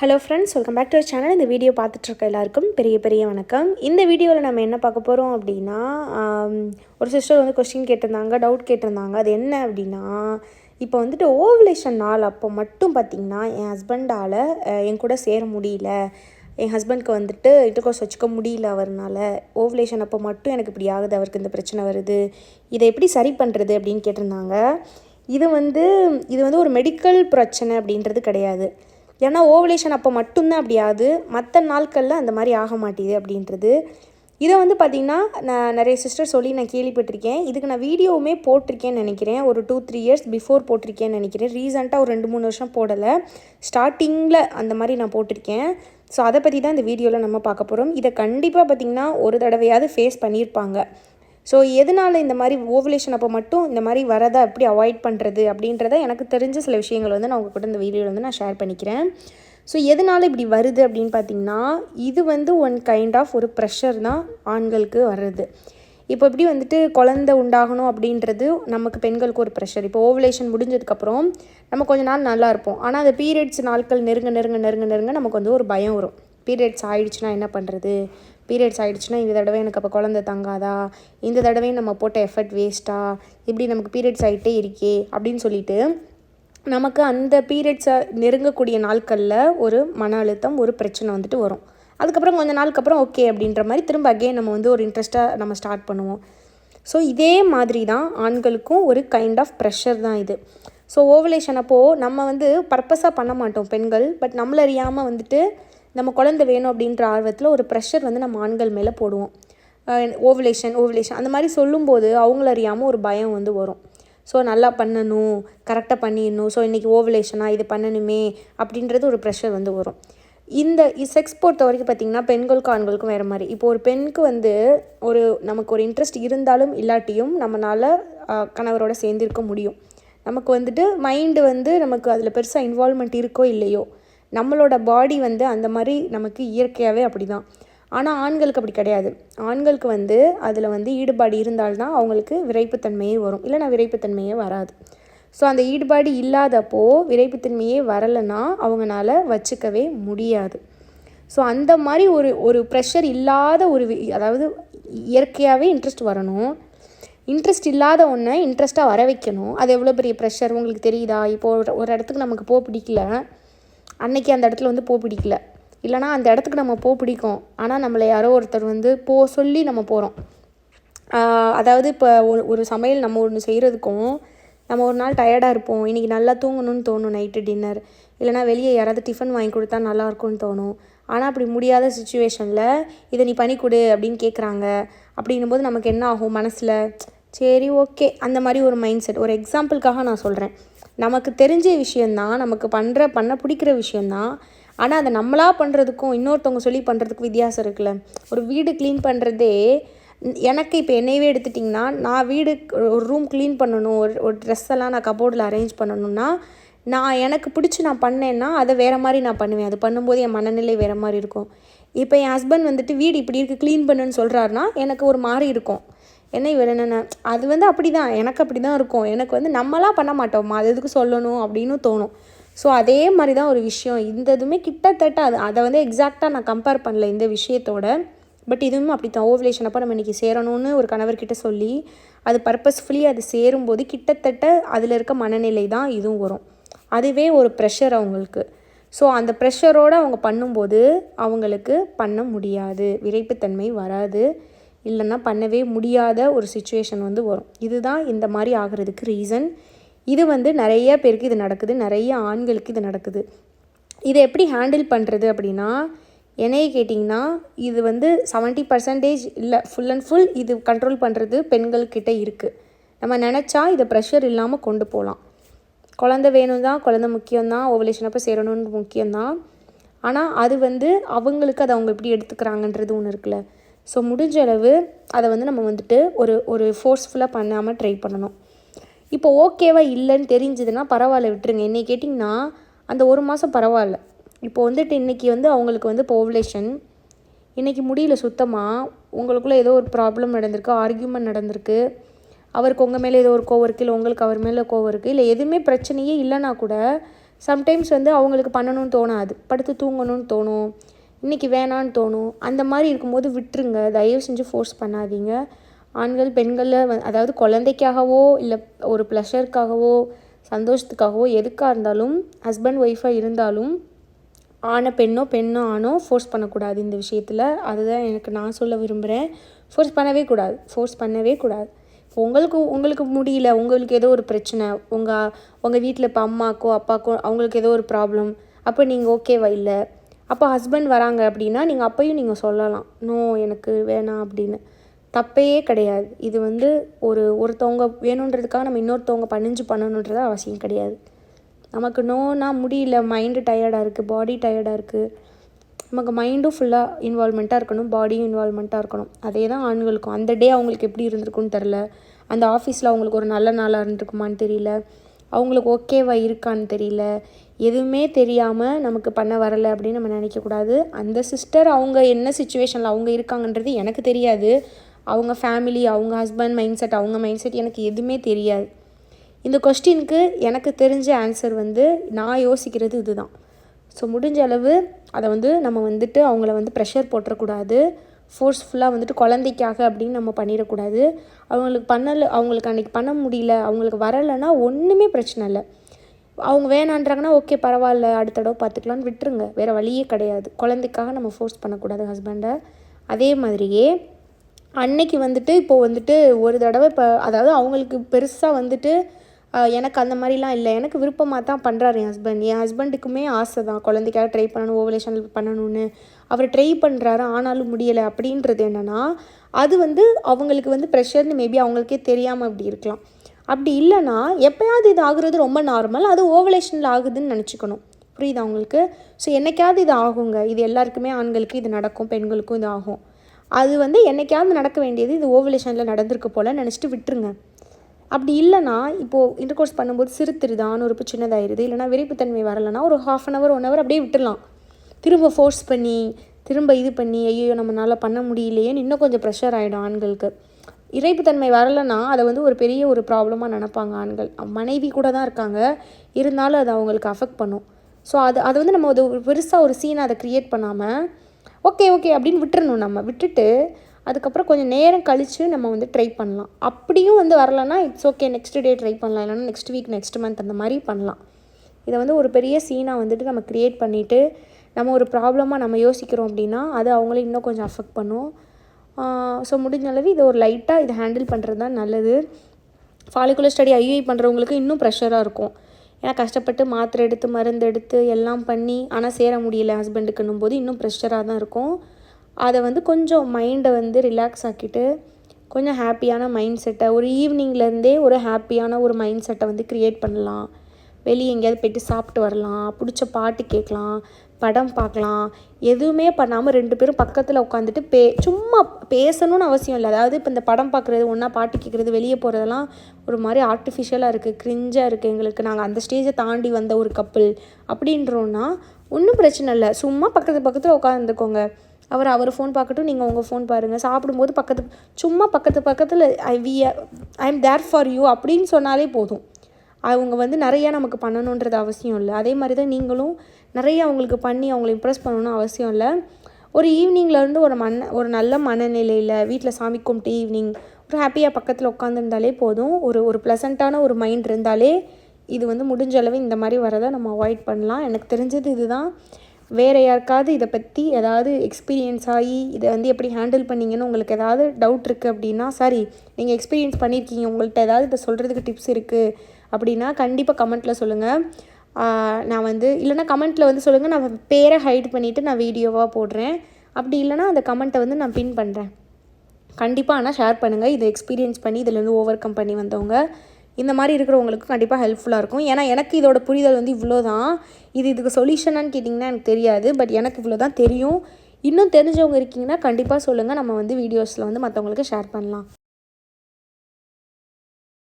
Hello friends welcome back to channel இந்த video பார்த்துட்ருக்க எல்லாருக்கும் பெரிய பெரிய வணக்கம். இந்த வீடியோவில் நம்ம என்ன பார்க்க போகிறோம் அப்படின்னா ஒரு சிஸ்டர் வந்து கொஸ்டின் கேட்டிருந்தாங்க டவுட் கேட்டிருந்தாங்க. அது என்ன அப்படின்னா இப்போ வந்துட்டு ஓவலேஷன் நாள் அப்போ மட்டும் பார்த்திங்கன்னா என் ஹஸ்பண்டால் என் கூட சேர முடியல. என் ஹஸ்பண்ட்க்கு வந்துட்டு இன்டர்கோர்ஸ் வச்சுக்க முடியல அவர்னால. ஓவலேஷன் அப்போ மட்டும் எனக்கு இப்படி ஆகுது அவருக்கு இந்த பிரச்சனை வருது. இதை எப்படி சரி பண்ணுறது அப்படின்னு கேட்டிருந்தாங்க. இது வந்து இது வந்து ஒரு மெடிக்கல் பிரச்சனை அப்படின்றது கிடையாது. ஏன்னா ஓவலேஷன் அப்போ மட்டும்தான் அப்படி ஆகுது. மற்ற நாட்களில் அந்த மாதிரி ஆக மாட்டேது அப்படின்றது. இதை வந்து பார்த்திங்கன்னா நான் நிறைய சிஸ்டர் சொல்லி நான் கேள்விப்பட்டிருக்கேன். இதுக்கு நான் வீடியோவுமே போட்டிருக்கேன்னு நினைக்கிறேன். ஒரு டூ த்ரீ இயர்ஸ் பிஃபோர் போட்டிருக்கேன்னு நினைக்கிறேன். ரீசெண்டாக ஒரு ரெண்டு மூணு வருஷம் போடலை. ஸ்டார்டிங்கில் அந்த மாதிரி நான் போட்டிருக்கேன். ஸோ அதை பற்றி தான் இந்த வீடியோவில் நம்ம பார்க்க போகிறோம் இதை கண்டிப்பாக பார்த்திங்கன்னா ஒரு தடவையாவது ஃபேஸ் பண்ணியிருப்பாங்க. ஸோ எதனால் இந்த மாதிரி ஓவலேஷன் அப்போ மட்டும் இந்த மாதிரி வரதை எப்படி அவாய்ட் பண்ணுறது அப்படின்றத எனக்கு தெரிஞ்ச சில விஷயங்கள் வந்து நான் உங்கள் கூட இந்த வீடியோவில் வந்து நான் ஷேர் பண்ணிக்கிறேன். ஸோ எதனால் இப்படி வருது அப்படின்னு பார்த்தீங்கன்னா இது வந்து ஒன் கைண்ட் ஆஃப் ஒரு ப்ரெஷர் தான் ஆண்களுக்கு வர்றது. இப்போ எப்படி வந்துட்டு குழந்தை உண்டாகணும் அப்படின்றது நமக்கு பெண்களுக்கு ஒரு ப்ரெஷர் இப்போ ஓவலேஷன் முடிஞ்சதுக்கப்புறம் நம்ம கொஞ்ச நாள் நல்லா இருப்போம். ஆனால் அந்த பீரியட்ஸ் நாட்கள் நெருங்க நெருங்க நெருங்க நெருங்க நமக்கு வந்து ஒரு பயம் வரும். பீரியட்ஸ் ஆயிடுச்சுன்னா என்ன பண்ணுறது பீரியட்ஸ் ஆகிடுச்சுன்னா இந்த தடவை எனக்கு அப்போ குழந்தை தங்காதா? இந்த தடவையும் நம்ம போட்ட எஃபர்ட் வேஸ்ட்டா இப்படி நமக்கு பீரியட்ஸ் ஆகிட்டே இருக்கே அப்படின்னு சொல்லிட்டு நமக்கு அந்த பீரியட்ஸை நெருங்கக்கூடிய நாட்களில் ஒரு மன அழுத்தம் ஒரு பிரச்சனை வந்துட்டு வரும். அதுக்கப்புறம் கொஞ்ச நாளுக்கு அப்புறம் ஓகே அப்படின்ற மாதிரி திரும்ப அகெயின் நம்ம வந்து ஒரு இன்ட்ரெஸ்ட்டாக நம்ம ஸ்டார்ட் பண்ணுவோம். ஸோ இதே மாதிரி தான் ஆண்களுக்கும் ஒரு கைண்ட் ஆஃப் ப்ரெஷர் தான் இது. ஸோ ஓவலேஷன் அப்போது நம்ம வந்து பர்பஸாக பண்ண மாட்டோம் பெண்கள் பட் நம்மள அறியாமல் வந்துட்டு நம்ம குழந்தை வேணும் அப்படின்ற ஆர்வத்தில் ஒரு ப்ரெஷர் வந்து நம்ம ஆண்கள் மேலே போடுவோம். ஓவலேஷன் ஓவலேஷன் அந்த மாதிரி சொல்லும்போது அவங்கள அறியாமல் ஒரு பயம் வந்து வரும். ஸோ நல்லா பண்ணணும் கரெக்டாக பண்ணிடணும். ஸோ இன்றைக்கி ஓவலேஷனாக இது பண்ணணுமே அப்படின்றது ஒரு ப்ரெஷர் வந்து வரும். இந்த செக்ஸ் பொறுத்த வரைக்கும் பார்த்திங்கன்னா பெண்களுக்கும் ஆண்களுக்கும் வேறு மாதிரி. இப்போ ஒரு பெண்ணுக்கு வந்து ஒரு நமக்கு ஒரு இன்ட்ரெஸ்ட் இருந்தாலும் இல்லாட்டியும் நம்மளால் கணவரோட சேர்ந்திருக்க முடியும். நமக்கு வந்துட்டு மைண்டு வந்து நமக்கு அதில் பெருசாக இன்வால்மெண்ட் இருக்கோ இல்லையோ நம்மளோட பாடி வந்து அந்த மாதிரி நமக்கு இயற்கையாகவே அப்படி தான் ஆனால் ஆண்களுக்கு அப்படி கிடையாது. ஆண்களுக்கு வந்து அதில் வந்து ஈடுபாடு இருந்தால்தான் அவங்களுக்கு விரைப்புத்தன்மையே வரும். இல்லைனா விரைப்புத்தன்மையே வராது. ஸோ அந்த ஈடுபாடு இல்லாதப்போ விரைப்புத்தன்மையே வரலைன்னா அவங்களால வச்சுக்கவே முடியாது. ஸோ அந்த மாதிரி ஒரு ஒரு ப்ரெஷர் இல்லாத ஒரு அதாவது இயற்கையாகவே இன்ட்ரெஸ்ட் வரணும். இன்ட்ரெஸ்ட் இல்லாத ஒன்றை இன்ட்ரெஸ்ட்டாக வர வைக்கணும். அது எவ்வளோ பெரிய ப்ரெஷர் உங்களுக்கு தெரியுதா? இப்போ ஒரு ஒரு இடத்துக்கு நமக்கு போக பிடிக்கல. அன்னைக்கு அந்த இடத்துல வந்து போக பிடிக்கல. இல்லைனா அந்த இடத்துக்கு நம்ம போக பிடிக்கும். ஆனால் நம்மளை யாரோ ஒருத்தர் வந்து போ சொல்லி நம்ம போகிறோம் அதாவது இப்போ ஒரு ஒரு சமையல் நம்ம ஒன்று செய்கிறதுக்கும் நம்ம ஒரு நாள் டயர்டாக இருப்போம். இன்றைக்கி நல்லா தூங்கணும்னு தோணும் நைட்டு டின்னர். இல்லைனா வெளியே யாராவது டிஃபன் வாங்கி கொடுத்தா நல்லா இருக்கும்னு தோணும். ஆனால் அப்படி முடியாத சுச்சுவேஷனில் இதை நீ பண்ணி கொடு அப்படின்னு கேட்குறாங்க அப்படின்னும் போது நமக்கு என்ன ஆகும் மனசில்? சரி ஓகே. அந்த மாதிரி ஒரு மைண்ட் செட். ஒரு எக்ஸாம்பிளுக்காக நான் சொல்கிறேன் நமக்கு தெரிஞ்ச விஷயந்தான் நமக்கு பண்ணுற பண்ண பிடிக்கிற விஷயந்தான். ஆனால் அதை நம்மளாக பண்ணுறதுக்கும் இன்னொருத்தவங்க சொல்லி பண்ணுறதுக்கும் வித்தியாசம் இருக்குல்ல. ஒரு வீடு க்ளீன் பண்ணுறதே எனக்கு இப்போ என்னையவே எடுத்துட்டிங்கன்னா நான் வீடு ஒரு ரூம் க்ளீன் பண்ணணும் ஒரு ஒரு ட்ரெஸ் எல்லாம் நான் கபோர்டில் அரேஞ்ச் பண்ணணும்னா நான் எனக்கு பிடிச்சி நான் பண்ணேன்னா அதை வேறு மாதிரி நான் பண்ணுவேன். அது பண்ணும்போது என் மனநிலை வேறு மாதிரி இருக்கும். இப்போ என் ஹஸ்பண்ட் வந்துட்டு வீடு இப்படி இருக்குது க்ளீன் பண்ணுன்னு சொல்கிறாருன்னா எனக்கு ஒரு மாதிரி இருக்கும். என்ன இவர் என்னென்ன அது வந்து அப்படி தான் எனக்கு அப்படி தான் இருக்கும். எனக்கு வந்து நம்மளாம் பண்ண மாட்டோம்? அது எதுக்கு சொல்லணும் அப்படின்னு தோணும். ஸோ அதே மாதிரி தான் ஒரு விஷயம். இந்த இதுவுமே கிட்டத்தட்ட அது அதை வந்து எக்ஸாக்டாக நான் கம்பேர் பண்ணல இந்த விஷயத்தோட. பட் இதுவும் அப்படி தான் ஓவலேஷன் அப்போ நம்ம இன்றைக்கி சேரணும்னு ஒரு கணவர்கிட்ட சொல்லி அது பர்பஸ்ஃபுல்லி அது சேரும்போது கிட்டத்தட்ட அதில் இருக்க மனநிலை தான் இதுவும் வரும். அதுவே ஒரு ப்ரெஷர் அவங்களுக்கு. ஸோ அந்த ப்ரெஷரோடு அவங்க பண்ணும்போது அவங்களுக்கு பண்ண முடியாது. விரைப்புத்தன்மை வராது. இல்லைன்னா பண்ணவே முடியாத ஒரு சுச்சுவேஷன் வந்து வரும். இதுதான் இந்த மாதிரி ஆகிறதுக்கு ரீசன் இது வந்து நிறைய பேருக்கு இது நடக்குது. நிறைய ஆண்களுக்கு இது நடக்குது. இதை எப்படி ஹேண்டில் பண்ணுறது அப்படின்னா என்னையே கேட்டிங்கன்னா இது வந்து செவன்ட்டி பர்சன்டேஜ் இல்லை ஃபுல் அண்ட் ஃபுல் இது கண்ட்ரோல் பண்ணுறது பெண்கள்கிட்ட இருக்குது நம்ம நினச்சா இதை ப்ரெஷர் இல்லாமல் கொண்டு போகலாம் குழந்தை வேணும் தான் குழந்தை முக்கியம்தான் ஓவலேஷன் அப்போ சேரணும்னு முக்கியம்தான். ஆனால் அது வந்து அவங்களுக்கு அதை அவங்க எப்படி எடுத்துக்கிறாங்கன்றது ஒன்று இருக்குல்ல. ஸோ முடிஞ்ச அளவு அதை வந்து நம்ம வந்துட்டு ஒரு ஒரு ஃபோர்ஸ்ஃபுல்லாக பண்ணாமல் ட்ரை பண்ணணும். இப்போ ஓகேவா இல்லைன்னு தெரிஞ்சதுன்னா பரவாயில்ல விட்டுருங்க. என்னை கேட்டிங்கன்னா அந்த ஒரு மாதம் பரவாயில்ல. இப்போ வந்துட்டு இன்றைக்கி வந்து அவங்களுக்கு வந்து போவுலேஷன் இன்றைக்கி முடியல சுத்தமாக உங்களுக்குள்ளே ஏதோ ஒரு ப்ராப்ளம் நடந்திருக்கு ஆர்கியூமெண்ட் நடந்திருக்கு. அவருக்கு உங்கள் மேலே ஏதோ ஒரு கோவம் இருக்குது இல்லை உங்களுக்கு அவர் மேலே கோவம் இருக்குது இல்லை எதுவுமே பிரச்சனையே இல்லைனா கூட சம்டைம்ஸ் வந்து அவங்களுக்கு பண்ணணும்னு தோணாது. படுத்து தூங்கணும்னு தோணும். இன்றைக்கி வேணான்னு தோணும். அந்த மாதிரி இருக்கும்போது விட்டுருங்க. தயவு செஞ்சு ஃபோர்ஸ் பண்ணாதீங்க. ஆண்கள் பெண்களில் அதாவது குழந்தைக்காகவோ இல்லை ஒரு ப்ளஷருக்காகவோ சந்தோஷத்துக்காகவோ எதுக்காக இருந்தாலும் ஹஸ்பண்ட் ஒய்ஃபாக இருந்தாலும் ஆணை பெண்ணோ பெண்ணோ ஆணோ ஃபோர்ஸ் பண்ணக்கூடாது இந்த விஷயத்தில். அதுதான் எனக்கு நான் சொல்ல விரும்புகிறேன் ஃபோர்ஸ் பண்ணவே கூடாது. ஃபோர்ஸ் பண்ணவே கூடாது. இப்போ உங்களுக்கு உங்களுக்கு முடியல உங்களுக்கு ஏதோ ஒரு பிரச்சனை உங்கள் உங்கள் வீட்டில் இப்போ அம்மாக்கோ அப்பாக்கோ அவங்களுக்கு ஏதோ ஒரு ப்ராப்ளம் அப்போ நீங்கள் ஓகேவா இல்லை. அப்போ ஹஸ்பண்ட் வராங்க அப்படின்னா நீங்கள் அப்பையும் நீங்கள் சொல்லலாம். நோ எனக்கு வேணாம் அப்படின்னு. தப்பையே கிடையாது. இது வந்து ஒரு ஒருத்தவங்க வேணுன்றதுக்காக நம்ம இன்னொருத்தவங்க பணிஞ்சு பண்ணணுன்றது அவசியம் கிடையாது. நமக்கு நோனா முடியல. மைண்டு டயர்டாக இருக்குது பாடி டயர்டாக இருக்குது நமக்கு மைண்டும் ஃபுல்லாக இன்வால்மெண்ட்டாக இருக்கணும். பாடியும் இன்வால்மெண்ட்டாக இருக்கணும். அதே தான் ஆண்களுக்கும். அந்த டே அவங்களுக்கு எப்படி இருந்திருக்குன்னு தெரில அந்த ஆஃபீஸில் அவங்களுக்கு ஒரு நல்ல நாளாக இருந்திருக்குமான்னு தெரியல. அவங்களுக்கு ஓகேவா இருக்கான்னு தெரியல. எதுவுமே தெரியாமல் நமக்கு பண்ண வரலை அப்படின்னு நம்ம நினைக்கக்கூடாது. அந்த சிஸ்டர் அவங்க என்ன சுச்சுவேஷனில் அவங்க இருக்காங்கன்றது எனக்கு தெரியாது. அவங்க ஃபேமிலி அவங்க ஹஸ்பண்ட் மைண்ட் செட் அவங்க மைண்ட் செட் எனக்கு எதுவுமே தெரியாது. இந்த கொஸ்டினுக்கு எனக்கு தெரிஞ்ச ஆன்சர் வந்து நான் யோசிக்கிறது இதுதான். ஸோ முடிஞ்ச அளவு அதை வந்து நம்ம வந்துட்டு அவங்கள வந்து ப்ரெஷர் போட்டுறக்கூடாது. ஃபோர்ஸ்ஃபுல்லாக வந்துட்டு குழந்தைக்காக அப்படின்னு நம்ம பண்ணிடக்கூடாது. அவங்களுக்கு பண்ணலை அவங்களுக்கு அன்றைக்கி பண்ண முடியல அவங்களுக்கு வரலைன்னா ஒன்றுமே பிரச்சனை இல்லை. அவங்க வேணான்றாங்கன்னா ஓகே பரவாயில்ல அடுத்த தடவை பார்த்துக்கலான்னு விட்டுருங்க. வேறு வழியே கிடையாது. குழந்தைக்காக நம்ம ஃபோர்ஸ் பண்ணக்கூடாது ஹஸ்பண்டை அதே மாதிரியே அன்னைக்கு வந்துட்டு இப்போது வந்துட்டு ஒரு தடவை இப்போ அதாவது அவங்களுக்கு பெருசாக வந்துட்டு எனக்கு அந்த மாதிரிலாம் இல்லை. எனக்கு விருப்பமாக தான் பண்ணுறாரு என் ஹஸ்பண்ட் என் ஹஸ்பண்டுக்குமே ஆசை தான். குழந்தைக்காக ட்ரை பண்ணணும் ஓவலேஷன் பண்ணணும்னு. அவர் ட்ரை பண்ணுறாரு ஆனாலும் முடியலை அப்படின்றது என்னென்னா அது வந்து அவங்களுக்கு வந்து ப்ரெஷர்னு மேபி அவங்களுக்கே தெரியாமல் அப்படி இருக்கலாம். அப்படி இல்லைன்னா எப்போயாவது இது ஆகுறது ரொம்ப நார்மல் அது ஓவலேஷனில் ஆகுதுன்னு நினச்சிக்கணும். புரியுதா உங்களுக்கு? ஸோ என்னைக்காவது இது ஆகுங்க. இது எல்லாருக்குமே ஆண்களுக்கு இது நடக்கும் பெண்களுக்கும் இது ஆகும். அது வந்து என்னைக்காவது நடக்க வேண்டியது இது ஓவலேஷனில் நடந்திருக்கு போல் நினச்சிட்டு விட்டுருங்க. அப்படி இல்லைனா இப்போது இன்டர் கோர்ஸ் பண்ணும்போது சிறுத்திருதான் ஒரு சின்னதாயிருது. இல்லைனா விரைப்புத்தன்மை வரலைன்னா ஒரு half an hour one hour அப்படியே விட்டுடலாம் திரும்ப ஃபோர்ஸ் பண்ணி திரும்ப இது பண்ணி ஐயோ நம்மளால் பண்ண முடியலையேன்னு இன்னும் கொஞ்சம் ப்ரெஷர் ஆகிடும் ஆண்களுக்கு. இறைப்புத்தன்மை வரலைன்னா அதை வந்து ஒரு பெரிய ஒரு ப்ராப்ளமாக நினப்பாங்க ஆண்கள். மனைவி கூட தான் இருக்காங்க. இருந்தாலும் அது அவங்களுக்கு அஃபெக்ட் பண்ணும். ஸோ அது அதை வந்து நம்ம அது பெருசாக ஒரு சீனை அதை க்ரியேட் பண்ணாமல் ஓகே ஓகே அப்படின்னு விட்டுறணும் நம்ம. விட்டுட்டு அதுக்கப்புறம் கொஞ்சம் நேரம் கழித்து நம்ம வந்து ட்ரை பண்ணலாம். அப்படியும் வந்து வரலன்னா it's okay next day try பண்ணலாம். இல்லைன்னா நெக்ஸ்ட் வீக் நெக்ஸ்ட் மந்த் அந்த மாதிரி பண்ணலாம். இதை வந்து ஒரு பெரிய சீனாக வந்துட்டு நம்ம க்ரியேட் பண்ணிவிட்டு நம்ம ஒரு ப்ராப்ளமாக நம்ம யோசிக்கிறோம் அப்படின்னா அது அவங்களே இன்னும் கொஞ்சம் அஃபெக்ட் பண்ணும். ஸோ முடிஞ்ச அளவு இதை ஒரு லைட்டாக இதை ஹேண்டில் பண்ணுறது தான் நல்லது. ஃபாலிகுலர் ஸ்டடி ஐஐ பண்ணுறவங்களுக்கு இன்னும் ப்ரெஷராக இருக்கும். ஏன்னா கஷ்டப்பட்டு மாத்திரை எடுத்து மருந்து எடுத்து எல்லாம் பண்ணி ஆனால் சேர முடியல ஹஸ்பண்டுக்குன்னும் போது இன்னும் ப்ரெஷராக தான் இருக்கும். அதை வந்து கொஞ்சம் மைண்டை வந்து ரிலாக்ஸ் ஆக்கிட்டு கொஞ்சம் ஹாப்பியான மைண்ட் செட்டை ஒரு ஈவினிங்லேருந்தே ஒரு ஹாப்பியான ஒரு மைண்ட் செட்டை வந்து க்ரியேட் பண்ணலாம். வெளியே எங்கேயாவது போயிட்டு சாப்பிட்டு வரலாம் பிடிச்ச பாட்டு கேட்கலாம் படம் பார்க்கலாம். எதுவுமே பண்ணாமல் ரெண்டு பேரும் பக்கத்தில் உட்காந்துட்டு பே சும்மா பேசணும்னு அவசியம் இல்லை. அதாவது இப்போ இந்த படம் பார்க்குறது ஒன்றா பாட்டு கேட்குறது வெளியே போகிறதெல்லாம் ஒரு மாதிரி ஆர்டிஃபிஷியலாக இருக்குது க்ரிஞ்சாக இருக்குது எங்களுக்கு. நாங்கள் அந்த ஸ்டேஜை தாண்டி வந்த ஒரு கப்பல் அப்படின்றோன்னா ஒன்றும் பிரச்சனை இல்லை. சும்மா பக்கத்து பக்கத்தில் உட்காந்துக்கோங்க அவர் அவர் ஃபோன் பார்க்கட்டும் நீங்கள் உங்கள் ஃபோன் பாருங்கள் சாப்பிடும்போது பக்கத்து சும்மா பக்கத்து பக்கத்தில் I we I am there for you அப்படின்னு சொன்னாலே போதும். அவங்க வந்து நிறையா நமக்கு பண்ணணுன்றது அவசியம் இல்லை. அதே மாதிரி தான் நீங்களும் நிறைய அவங்களுக்கு பண்ணி அவங்கள இம்ப்ரெஸ் பண்ணணும்னு அவசியம் இல்லை. ஒரு ஈவினிங்லேருந்து ஒரு மன ஒரு நல்ல மனநிலையில் வீட்டில் சாமி கும்பிட்டு ஈவினிங் ஒரு ஹாப்பியாக பக்கத்தில் உட்காந்துருந்தாலே போதும். ஒரு ஒரு ப்ளசண்ட்டான ஒரு மைண்ட் இருந்தாலே இது வந்து முடிஞ்ச அளவு இந்த மாதிரி வரதை நம்ம அவாய்ட் பண்ணலாம். எனக்கு தெரிஞ்சது இதுதான். வேறு யாருக்காவது இதை பற்றி ஏதாவது எக்ஸ்பீரியன்ஸ் ஆகி இதை வந்து எப்படி ஹேண்டில் பண்ணிங்கன்னு உங்களுக்கு ஏதாவது டவுட் இருக்குது அப்படின்னா சாரி நீங்கள் எக்ஸ்பீரியன்ஸ் பண்ணியிருக்கீங்க உங்கள்கிட்ட ஏதாவது இதை சொல்கிறதுக்கு டிப்ஸ் இருக்குது அப்படின்னா கண்டிப்பாக கமெண்ட்டில் சொல்லுங்கள் நான் வந்து இல்லைனா கமெண்ட்டில் வந்து சொல்லுங்கள் நான் பேரை ஹைட் பண்ணிவிட்டு நான் வீடியோவாக போடுறேன். அப்படி இல்லைனா அந்த கமெண்ட்டை வந்து நான் பின் பண்ணுறேன் கண்டிப்பாக ஆனால் ஷேர் பண்ணுங்கள் இதை எக்ஸ்பீரியன்ஸ் பண்ணி இதில் ஓவர் கம் பண்ணி வந்தவங்க. இந்த மாதிரி இருக்கிறவங்களுக்கு கண்டிப்பாக ஹெல்ப்ஃபுல்லாக இருக்கும். ஏன்னா எனக்கு இதோட புரிதல் வந்து இவ்வளோ தான் இது இதுக்கு சொல்யூஷனான்னு கேட்டிங்கன்னா எனக்கு தெரியாது. பட் எனக்கு இவ்வளோ தான் தெரியும். இன்னும் தெரிஞ்சவங்க இருக்கீங்கன்னா கண்டிப்பாக சொல்லுங்கள் நம்ம வந்து வீடியோஸில் வந்து மற்றவங்களுக்கு ஷேர் பண்ணலாம்.